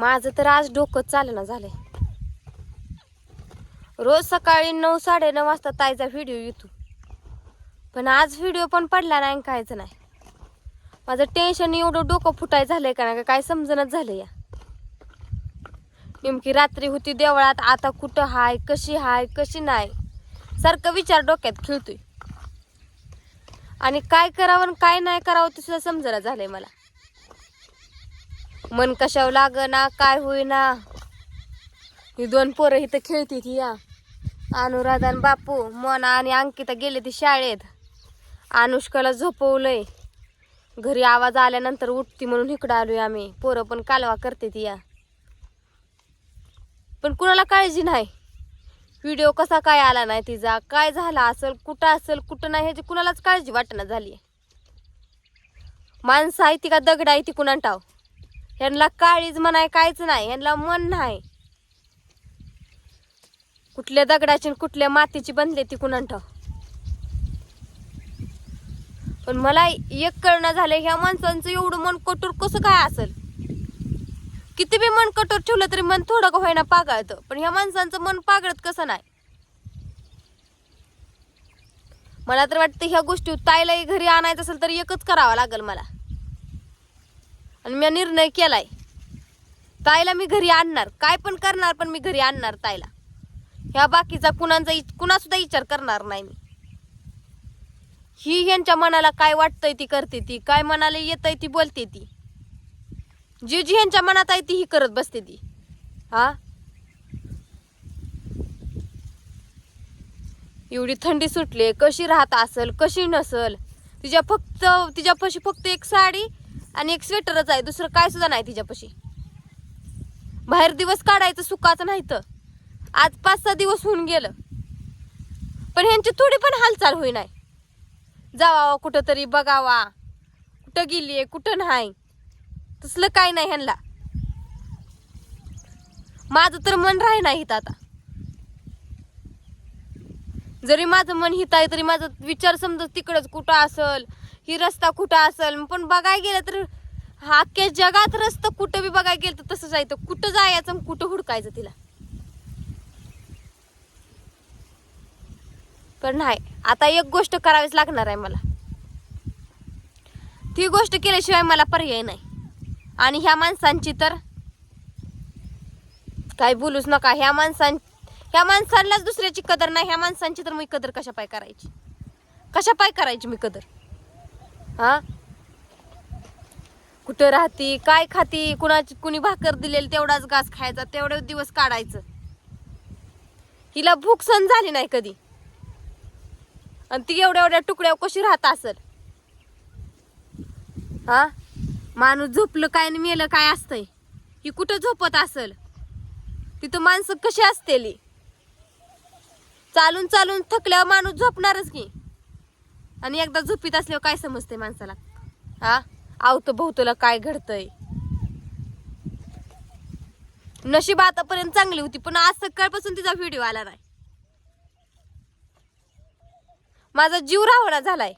माझं तर आज डोकं चालना झालंय. रोज सकाळी नऊ साडे नऊ वाजता ताईचा व्हिडिओ येतो. पण आज व्हिडिओ पण पडला नाही आणि नाही. माझं टेन्शन एवढं डोकं फुटाय झालंय का नाही काय समजणच झालं या. नेमकी रात्री होती देवळात आता कुठं हाय कशी हाय कशी नाही सारखं विचार डोक्यात खेळतोय. आणि काय करावं आणि काय नाही करावं ते सुद्धा समजणं झालंय मला. मन कशावर लागना काय होईना. ही दोन पोरं इथं खेळते ती या. अनुराधा आणि बापू मोना आणि अंकिता गेले ती शाळेत. अनुष्काला झोपवलंय. घरी आवाज आल्यानंतर उठती म्हणून इकडं आलोय आम्ही. पोरं पण कालवा करते ती या. पण कुणाला काळजी नाही. व्हिडिओ कसा काय आला नाही तिचा काय झाला असेल कुठं असेल कुठं नाही ह्याची कुणालाच काळजी वाटणं झाली माणसं आहे ती का दगड आहे ती कुणा टाव ह्यांना काळीच म्हणाय काहीच नाही ह्यांना मन नाही. कुठल्या दगडाची आणि कुठल्या मातीची बनले ती कुणा पण मला एक कळणं झालं ह्या माणसांचं एवढं मन कठोर कसं काय असेल? किती बी मन कठोर ठेवलं तरी मन थोडं का होईना पागळतं पण ह्या माणसांचं मन पागळत कसं नाही? मला तर वाटतं ह्या गोष्टी ताईलाही घरी आणायचं असेल तर एकच करावं लागेल मला. आणि मी निर्णय केलाय. ताईला मी घरी आणणार. काय पण करणार पण मी घरी आणणार ताईला. ह्या बाकीचा कुणाचा कुणासुद्धा विचार करणार नाही मी. ही ह्यांच्या मनाला काय वाटतंय ती करते ती काय मनाला येतंय ती बोलते ती. जी जी ह्यांच्या मनात आहे ती ही करत बसते ती. हा? एवढी थंडी सुटली कशी राहत असल कशी नसल? तिच्या फक्त तिच्यापाशी फक्त एक साडी आणि एक स्वेटरच आहे दुसरं काय सुद्धा नाही तिच्यापाशी. बाहेर दिवस काढायचं सुखाचं नाही तर आज पाच सहा दिवस होऊन गेलं. पण ह्यांची थोडी पण हालचाल होई नाही जावा कुठं तरी बघावा. कुठं गेलीये कुठं नाही. तसलं काय नाही ह्यांना माझं तर मन राही नाही हित आता. जरी माझं मन हित आहे तरी माझा विचार समजा तिकडच कुठं असल की रस्ता कुठं असेल? पण बघायला गेलं तर हा अख्ख्या जगात रस्ता कुठं बी बघायला गेलं तर तसंच आहे. तर कुठं जायचं कुठं हुडकायचं तिला? पण नाही आता एक गोष्ट करावीच लागणार आहे मला. ती गोष्ट केल्याशिवाय मला पर्याय नाही. आणि ह्या माणसांची तर काय बोलूच नका. ह्या माणसां ह्या माणसांनाच दुसऱ्याची कदर नाही. ह्या माणसांची तर मी कदर कशा पाय करायची? कशा पाय करायची मी कदर? हा? कुठं राहती काय खाती कुणाची कुणी भाकर दिलेली तेवढाच घास खायचा तेवढे दिवस काढायचं. हिला भूक सण झाली नाही कधी. आणि ती एवढ्या एवढ्या तुकड्या कशी राहत असल? हा? माणूस झोपलं काय आणि मेलं काय असतंय? ही कुठं झोपत असल? तिथं माणसं कशी असतेली? चालून चालून थकल्यावर माणूस झोपणारच की. आणि एकदा झोपीत असल्यावर काय समजते माणसाला? हा? आवत भोवतला काय घडतंय? नशीब आतापर्यंत चांगली होती पण आज सकाळपासून तिचा व्हिडिओ आला नाही. माझा जीव राहणा झालाय.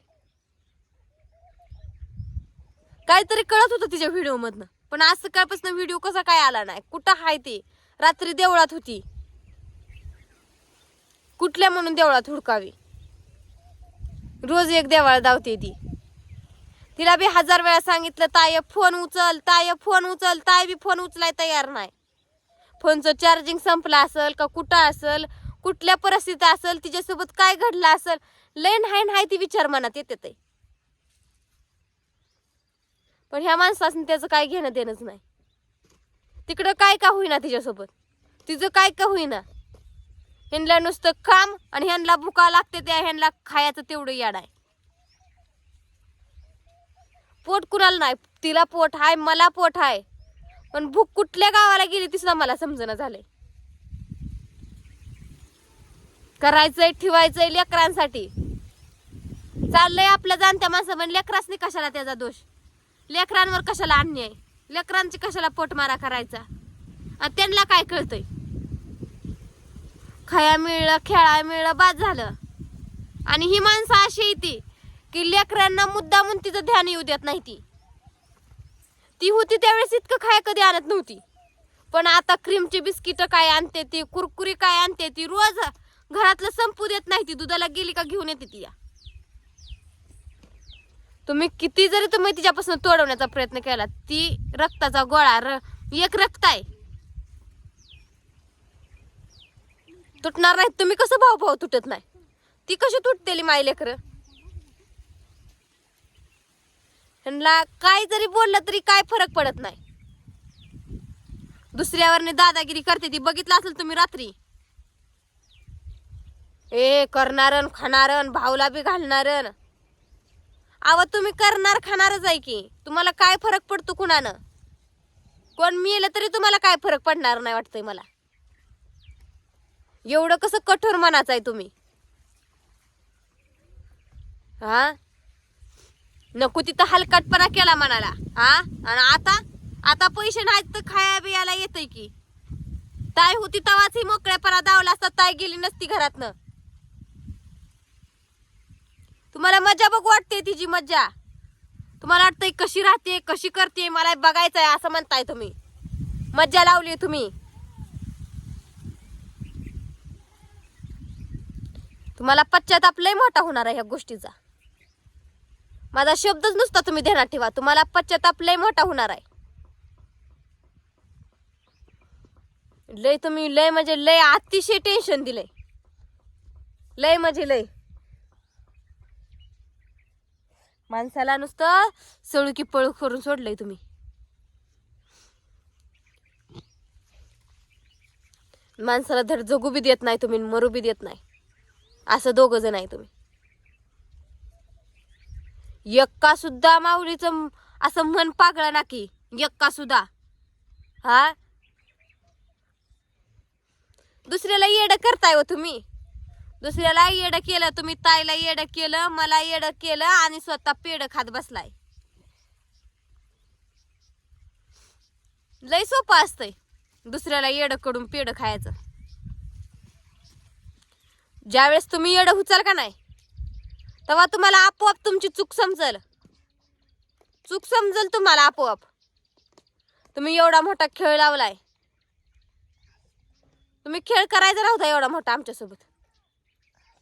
काहीतरी कळत होतं तिच्या व्हिडिओ मधनं पण आज सकाळपासून व्हिडिओ कसा काय आला नाही? कुठं हाय ती? रात्री देवळात होती. कुठल्या म्हणून देवळात हुडकावी? रोज एक देवाला धावते ती. तिला बी हजार वेळा सांगितलं ताय फोन उचल ताय फोन उचल ताय बी फोन उचलाय तयार नाही. फोनचं चार्जिंग संपलं असेल का कुठं असेल कुठल्या परिस्थितीत असेल तिच्यासोबत काय घडलं असेल लय हाय नाही ती विचार मनात येते ते पण ह्या माणसाने त्याचं काय घेणं देणंच नाही. तिकडं काय का होईना तिच्यासोबत? तिचं काय का होईना? ह्यांना नुसतं काम आणि ह्यांना भुका लागते त्या ह्यांना खायचं तेवढं याड आहे. पोट कुणाला नाही. तिला पोट हाय मला पोट हाय पण भूक कुठल्या गावाला गेली ती सुद्धा मला समजणं झालंय. करायचंय ठेवायचंय लेकरांसाठी. चाललंय आपल्या जाणत्या माणसं पण लेकरासनी कशाला त्याचा दोष? लेकरांवर कशाला अन्याय? लेकरांची कशाला पोटमारा करायचा? आणि त्यांना काय कळतंय? खाया मिळलं खेळायला मिळलं बाद झालं. आणि ही माणसं अशी येते की लेकरांना मुद्दा म्हणून तिचं ध्यान येऊ देत नाही ती. ती होती त्यावेळेस इतकं खाय कधी आणत नव्हती. पण आता क्रीमची बिस्किटं काय आणते ती कुरकुरी काय आणते ती रोज घरातलं संपू देत नाही ती दुधाला गेली का घेऊन येते ती या. तुम्ही किती जरी तुम्ही तिच्यापासून तोडवण्याचा प्रयत्न केला ती रक्ताचा गोळा र एक रक्त आहे. तुटणार नाही तुम्ही कसं भाऊ भाऊ तुटत नाही? ती कशी तुटतेली माई लेकर? ह्यांना काय जरी बोललं तरी काय फरक पडत नाही. दुसऱ्यावरने दादागिरी करते ती. बघितलं असेल तुम्ही रात्री? ए करणारन खाणारन भाऊला बी घालणारन. आवा तुम्ही करणार खाणारच आहे की. तुम्हाला काय फरक पडतो कुणानं? कोण मिळलं तरी तुम्हाला काय फरक पडणार नाही वाटतंय मला. एवढं कसं कठोर मनाचं आहे तुम्ही? हा? नको तिथं हलकटपणा केला मनाला. हा? आणि आता? आता पैसे नाहीत तर खाया बियाला येतय की. ताई होती तवाच ही मोकळ्यापणा दावला असता ताई गेली नसती घरातनं. तुम्हाला मजा बघ वाटते तिची मज्जा. तुम्हाला वाटतंय कशी राहते कशी करते मला बघायचं आहे असं म्हणताय तुम्ही. मज्जा लावली तुम्ही. तुम्हाला पश्चाताप लय मोठा होणार आहे ह्या गोष्टीचा. माझा शब्दच नुसता तुम्ही ध्यानात ठेवा. तुम्हाला पश्चाताप लय मोठा होणार आहे. लय तुम्ही लय म्हणजे लय अतिशय टेन्शन दिलंय. लय म्हणजे लय. माणसाला नुसतं सळुकी पळू करून सोडलंय तुम्ही. माणसाला धड जगू बी देत नाही तुम्ही मरू बी देत नाही. असं दोघं जण आहे तुम्ही. एक्का सुद्धा माऊलीचं असं मन पागळं ना की एक्का सुद्धा. हा? दुसऱ्याला येड करताय हो तुम्ही. दुसऱ्याला येड केलं तुम्ही ताईला येड केलं मला येड केलं आणि स्वतः पेड खात बसलाय. लय सोपं असतंय दुसऱ्याला येडकडून पेड खायचं. ज्यावेळेस तुम्ही एवढं उचल का नाही तेव्हा तुम्हाला आपोआप तुमची चूक समजल. चूक समजल तुम्हाला आपोआप. तुम्ही एवढा मोठा खेळ लावलाय. तुम्ही खेळ करायचा नव्हता एवढा मोठा आमच्यासोबत.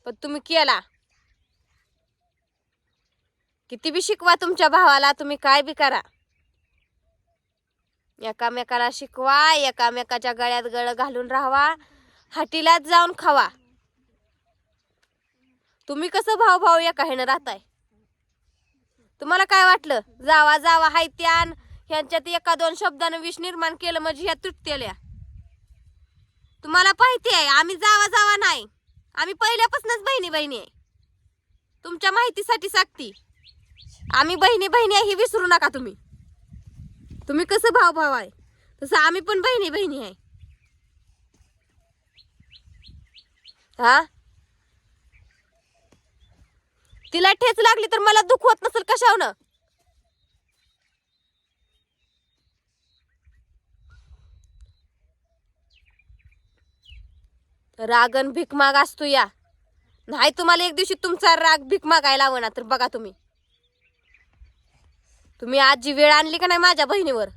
पण तुम्ही केला. किती बी शिकवा तुमच्या भावाला तुम्ही काय बी करा. एकामेकाला शिकवा एकामेकाच्या गळ्यात गळ घालून राहावा हाटीलाच जाऊन खावा. तुम्ही कसं भाऊ भाऊ एका काहीनं राहताय? तुम्हाला काय वाटलं? जावा जावा हाय त्यान. ह्यांच्यात एका दोन शब्दानं विष निर्माण केलं म्हणजे ह्या तुटतेल्या तुम्हाला माहिती आहे आम्ही जावा जावा नाही. आम्ही पहिल्यापासूनच बहिणी बहिणी आहे. तुमच्या माहितीसाठी सांगती. आम्ही बहिणी बहिणी आहे ही विसरू नका तुम्ही. तुम्ही कसं भाव भाव आहे? तसं आम्ही पण बहिणी बहिणी आहे. हा? तिला ठेच लागली तर मला दुःख होत नसेल कशावनं? रागन भीक माग असतो या. नाही तुम्हाला एक दिवशी तुमचा राग भीक मागायला हवं ना तर बघा तुम्ही. तुम्ही आजी वेळ आणली का नाही माझ्या बहिणीवर?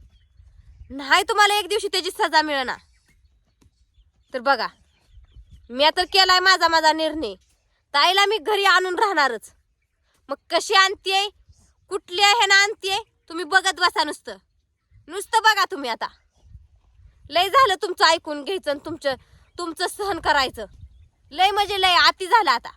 नाही तुम्हाला एक दिवशी त्याची सजा मिळणार. तर बघा मी तर केलाय माझा माझा निर्णय. ताईला मी घरी आणून राहणारच. मग कशी आणतीये? कुठल्या ह्यानं आणतीये? तुम्ही बघत बसा नुसतं. नुसतं बघा तुम्ही आता. लय झालं तुमचं ऐकून घ्यायचं आणि तुमचं तुमचं सहन करायचं. लय म्हणजे लय आती झालं आता.